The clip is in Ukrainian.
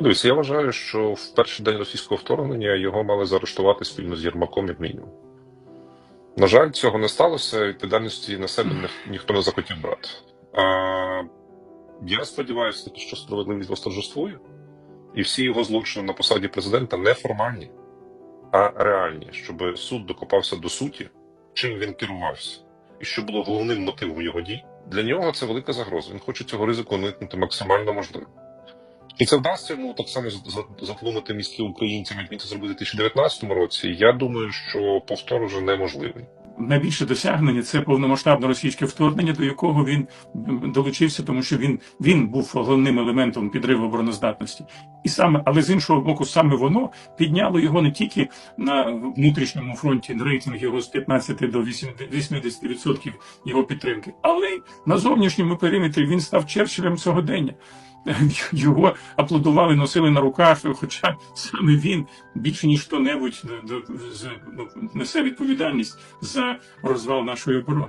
Дивіться, я вважаю, що в перший день російського вторгнення його мали заарештувати спільно з Єрмаком, як мінімум. На жаль, цього не сталося, відповідальності на себе ні- ніхто не захотів брати. А, я сподіваюся, що справедливість восторжествує, і всі його злочини на посаді президента не формальні, а реальні, щоб суд докопався до суті, чим він керувався, і що було головним мотивом його дій. Для нього це велика загроза. Він хоче цього ризику уникнути максимально можливо. І це вдасться йому так само за- за- затлумити мізки українцям, як він це зробив у 2019 році. Я думаю, що повтор вже неможливий. найбільше досягнення це повномасштабне російське вторгнення, до якого він долучився, тому що він, він був головним елементом підриву обороноздатності. І саме, але з іншого боку, саме воно підняло його не тільки на внутрішньому фронті рейтинг його з 15 до 80 80% його підтримки, але й на зовнішньому периметрі він став Черчиллем сьогодення. Його аплодували, носили на руках, хоча саме він більше ніж хто-небудь е, ну, несе відповідальність за розвал нашої оборони.